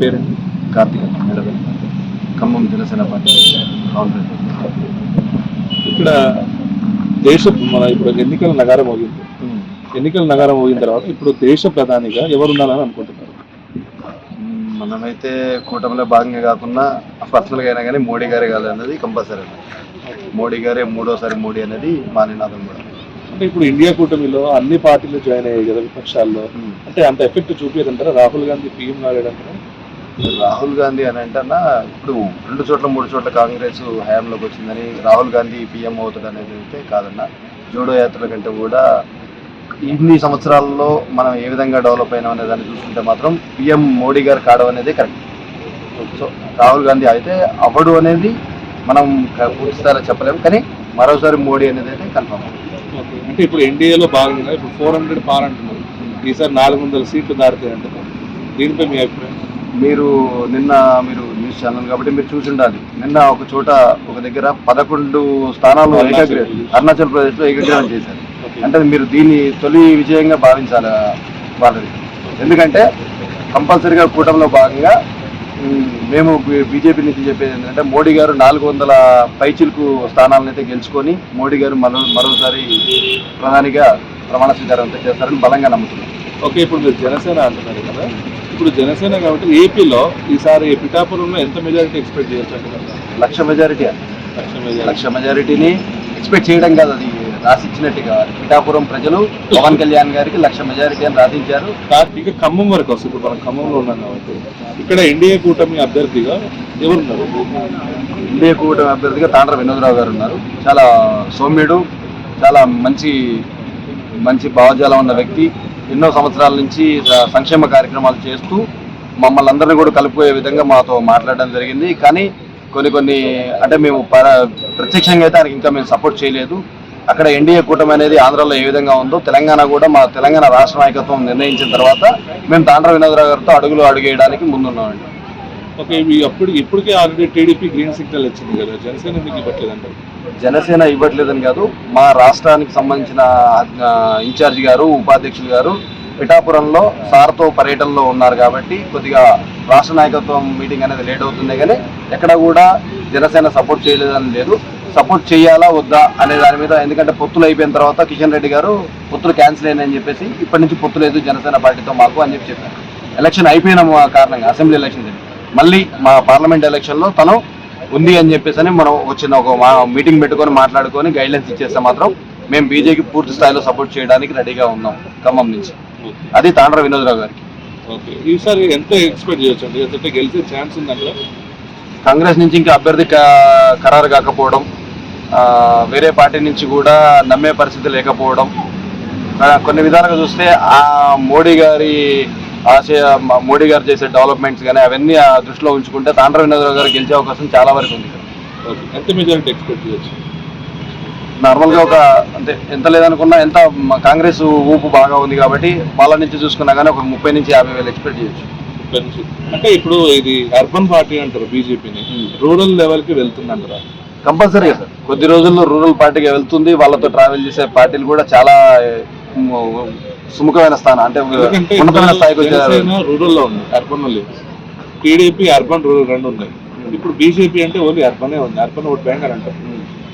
పేరండి కార్తీక నిలబెల్ ఖమ్మం జనసేన పార్టీ కాంగ్రెస్ ఇక్కడ దేశ మన ఇప్పుడు ఎన్నికల నగారం మోగింది ఎన్నికల నగారం మోగిన తర్వాత ఇప్పుడు దేశ ప్రధానిగా ఎవరు ఉండాలని అనుకుంటున్నారు మనమైతే కూటమిలో భాగంగా కాకుండా పర్సనల్గా అయినా కానీ మోడీ గారే కాదు అనేది కంపల్సరీ మోడీ గారే మూడోసారి మోడీ అనేది మా నినాదం కూడా. అంటే ఇప్పుడు ఇండియా కూటమిలో అన్ని పార్టీలు జాయిన్ అయ్యాయి కదా విపక్షాల్లో. అంటే అంత ఎఫెక్ట్ చూపించదంటారా రాహుల్ గాంధీ పీఎం కాలేదంటారా రాహుల్ గాంధీ అని అంటన్నా ఇప్పుడు రెండు చోట్ల మూడు చోట్ల కాంగ్రెస్ హయాంలోకి వచ్చిందని రాహుల్ గాంధీ పీఎం అవుతాడు అనేది అయితే కాదన్న. జోడో యాత్రల కంటే కూడా ఇన్ని సంవత్సరాల్లో మనం ఏ విధంగా డెవలప్ అయినాం అనే దాన్ని చూసుకుంటే మాత్రం పిఎం మోడీ గారు కావడం అనేది కరెక్ట్. సో రాహుల్ గాంధీ అయితే అవ్వడు అనేది మనం పూర్తిస్థాయిలో చెప్పలేము కానీ మరోసారి మోడీ అనేది అయితే కన్ఫర్మ్ ఓకే. అంటే ఇప్పుడు ఎన్డీఏలో భాగంగా ఇప్పుడు ఫోర్ హండ్రెడ్ పార్ అంటున్నారు ఈసారి నాలుగు వందల సీట్లు దాటుతాయి అంటున్నారు దీనిపై మీ అభిప్రాయం? మీరు నిన్న మీరు న్యూస్ ఛానల్ కాబట్టి మీరు చూసి ఉండాలి. నిన్న ఒక చోట ఒక దగ్గర పదకొండు స్థానాలు అరుణాచల్ ఏకగ్ర ప్రదేశ్. అరుణాచల్ ప్రదేశ్లో ఏకగ్రహం చేశారు. అంటే మీరు దీన్ని తొలి విజయంగా భావించాలి వాళ్ళది? ఎందుకంటే కంపల్సరీగా కూటమిలో భాగంగా మేము బీజేపీ నుంచి చెప్పేది ఏంటంటే మోడీ గారు నాలుగు వందల పైచిలకు స్థానాలను అయితే గెలుచుకొని మోడీ గారు మరో మరోసారి ప్రధానిగా ప్రమాణ స్వీకారం చేస్తారని బలంగా నమ్ముతున్నాం. ఓకే ఇప్పుడు మీరు జనసేన అంటున్నారు కదా. ఇప్పుడు జనసేన కాబట్టి ఏపీలో ఈసారి పిఠాపురంలో ఎంత మెజారిటీ ఎక్స్పెక్ట్ చేయొచ్చు లక్ష మెజారిటీ లక్ష మెజారిటీ లక్ష మెజారిటీని ఎక్స్పెక్ట్ చేయడం కాదు అది రాసిచ్చినట్టుగా. పిఠాపురం ప్రజలు పవన్ కళ్యాణ్ గారికి లక్ష మెజారిటీ అని రాసించారు. ఇక ఖమ్మం వరకు వస్తుంది. ఇప్పుడు మనం ఖమ్మంలో ఉన్నాం కాబట్టి. ఇక్కడ ఎన్డీఏ కూటమి అభ్యర్థిగా ఎవరున్నారు? ఇండియా కూటమి అభ్యర్థిగా తాండ్ర వినోదరావు గారు ఉన్నారు. చాలా సౌమ్యుడు చాలా మంచి మంచి భావజాలం ఉన్న వ్యక్తి. ఎన్నో సంవత్సరాల నుంచి సంక్షేమ కార్యక్రమాలు చేస్తూ మమ్మల్ని అందరినీ కూడా కలిపిపోయే విధంగా మాతో మాట్లాడడం జరిగింది. కానీ కొన్ని కొన్ని అంటే మేము పర ప్రత్యక్షంగా అయితే ఆయనకి ఇంకా మేము సపోర్ట్ చేయలేదు. అక్కడ ఎన్డీఏ కూటమి అనేది ఆంధ్రాలో ఏ విధంగా ఉందో తెలంగాణ కూడా మా తెలంగాణ రాష్ట్ర నాయకత్వం నిర్ణయించిన తర్వాత మేము తాండ్ర వినోదరావు గారితో అడుగులు అడుగేయడానికి ముందున్నామండి. ఓకే అప్పుడు ఇప్పటికే ఆల్రెడీ టీడీపీ గ్రీన్ సిగ్నల్ వచ్చింది కదా జనసేన ఎందుకు ఇవ్వట్లేదు అంటారు? జనసేన ఇవ్వట్లేదని కాదు మా రాష్ట్రానికి సంబంధించిన ఇన్ఛార్జ్ ఇన్ఛార్జి గారు ఉపాధ్యక్షులు గారు పిఠాపురంలో సార్తో పర్యటనలో ఉన్నారు కాబట్టి కొద్దిగా రాష్ట్ర నాయకత్వం మీటింగ్ అనేది లేట్ అవుతుంది కానీ ఎక్కడ కూడా జనసేన సపోర్ట్ చేయలేదని లేదు. సపోర్ట్ చేయాలా వద్దా అనే దాని మీద ఎందుకంటే పొత్తులు అయిపోయిన తర్వాత కిషన్ రెడ్డి గారు పొత్తులు క్యాన్సిల్ అయినాయని చెప్పేసి ఇప్పటి నుంచి పొత్తు లేదు జనసేన పార్టీతో మాకు అని చెప్పి చెప్పారు. ఎలక్షన్ అయిపోయిన కారణంగా అసెంబ్లీ ఎలక్షన్ మళ్ళీ మా పార్లమెంట్ ఎలక్షన్లో తను ఉంది అని చెప్పేసి అని మనం వచ్చిన ఒక మా- మీటింగ్ పెట్టుకొని మాట్లాడుకొని గైడ్లైన్స్ ఇచ్చేస్తే మాత్రం మేము బీజేపీ పూర్తి స్థాయిలో సపోర్ట్ చేయడానికి రెడీగా ఉన్నాం ఖమ్మం నుంచి. అది తాండ్ర వినోదరావు గారికి. ఓకే. ఈసారి ఎంత ఎక్స్పెక్ట్ చేయొచ్చు గెలిచే ఛాన్స్ ఉందంటే కాంగ్రెస్ నుంచి ఇంకా అభ్యర్థి ఖరారు కాకపోవడం వేరే పార్టీ నుంచి కూడా నమ్మే పరిస్థితి లేకపోవడం కొన్ని విధాలుగా చూస్తే ఆ మోడీ గారి ఆశయ మోడీ గారు చేసే డెవలప్మెంట్స్ కానీ అవన్నీ ఆ దృష్టిలో ఉంచుకుంటే తాండ్ర వినోదరావు గారు గెలిచే అవకాశం చాలా వరకు ఉంది. ఎంత మెజారిటీ ఎక్స్పెక్ట్ చేయొచ్చు? నార్మల్గా ఒక అంటే ఎంత లేదనుకున్నా ఎంత కాంగ్రెస్ ఊపు బాగా ఉంది కాబట్టి వాళ్ళ నుంచి చూసుకున్నా కానీ ఒక ముప్పై నుంచి యాభై వేలు ఎక్స్పెక్ట్ చేయొచ్చు. అంటే ఇప్పుడు ఇది అర్బన్ పార్టీ అంటారు బీజేపీని. రూరల్ లెవెల్కి వెళ్తుంది అంటారా కంపల్సరీగా సార్. కొద్ది రోజుల్లో రూరల్ పార్టీకి వెళ్తుంది. వాళ్ళతో ట్రావెల్ చేసే పార్టీలు కూడా చాలా సుముఖమైన స్థానం అంటే ఉన్నతమైన స్థాయికి వచ్చారు జనసేన రూరల్లో ఉంది అర్బన్లో లేదు టీడీపీ అర్బన్ రూరల్ రెండు ఉన్నాయి. ఇప్పుడు బీజేపీ అంటే ఓన్లీ అర్బనే ఉంది. అర్బన్ ఓట్ బ్యాంక్ అని అంటారు.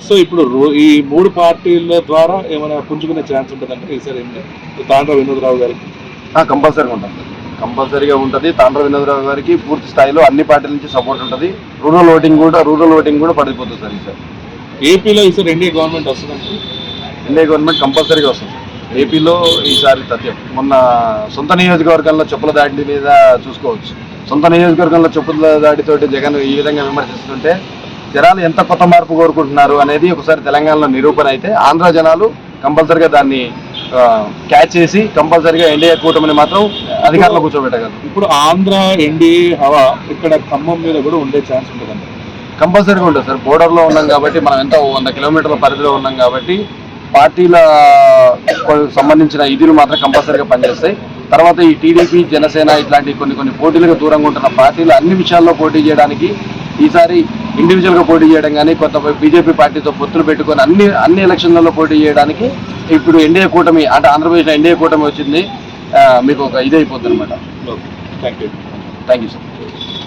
సో ఇప్పుడు ఈ మూడు పార్టీల ద్వారా ఏమైనా పుంజుకునే ఛాన్స్ ఉంటుందంటే ఈసారి ఏం లేదు. తాండ్ర వినోదరావు గారికి. కంపల్సరీగా ఉంటుంది. సార్ కంపల్సరీగా ఉంటుంది. తాండ్ర వినోదరావు గారికి పూర్తి స్థాయిలో అన్ని పార్టీల నుంచి సపోర్ట్ ఉంటుంది. రూరల్ ఓటింగ్ కూడా రూరల్ ఓటింగ్ కూడా పడిపోతుంది సార్ ఈసారి. ఏపీలో ఈసారి ఎన్డీఏ గవర్నమెంట్ వస్తుందంటే ఇండియా గవర్నమెంట్ కంపల్సరీగా వస్తుంది. ఏపీలో ఈసారి తథ్యం. మొన్న సొంత నియోజకవర్గంలో చెప్పుల దాడి మీద చూసుకోవచ్చు. సొంత నియోజకవర్గంలో చెప్పుల దాడితోటి జగన్ ఈ విధంగా విమర్శిస్తుంటే జనాలు ఎంత కొత్త మార్పు కోరుకుంటున్నారు అనేది ఒకసారి తెలంగాణలో నిరూపణ అయితే ఆంధ్ర జనాలు కంపల్సరీగా దాన్ని క్యాచ్ చేసి కంపల్సరీగా ఎన్డీఏ కూటమిని మాత్రం అధికారంలో కూర్చోబెట్టగలరు. ఇప్పుడు ఆంధ్ర ఎన్డీఏ హవా ఇక్కడ ఖమ్మం మీద కూడా ఉండే ఛాన్స్ ఉంటుందంట కంపల్సరీగా ఉంటుంది సార్. బోర్డర్లో ఉన్నాం కాబట్టి మనం ఎంత వంద కిలోమీటర్ల పరిధిలో ఉన్నాం కాబట్టి పార్టీల సంబంధించిన ఇదిలు మాత్రం కంపల్సరీగా పనిచేస్తాయి. తర్వాత ఈ టీడీపీ జనసేన ఇట్లాంటి కొన్ని కొన్ని పోటీలకు దూరంగా ఉంటున్న పార్టీలు అన్ని విషయాల్లో పోటీ చేయడానికి ఈసారి ఇండివిజువల్గా పోటీ చేయడం కానీ కొత్త బీజేపీ పార్టీతో పొత్తులు పెట్టుకొని అన్ని అన్ని ఎలక్షన్లలో పోటీ చేయడానికి ఇప్పుడు ఎన్డీఏ కూటమి అంటే ఆంధ్రప్రదేశ్లో ఎన్డీఏ కూటమి వచ్చింది మీకు ఒక ఇది అయిపోద్ది అనమాట okay. Thank you thank you sir.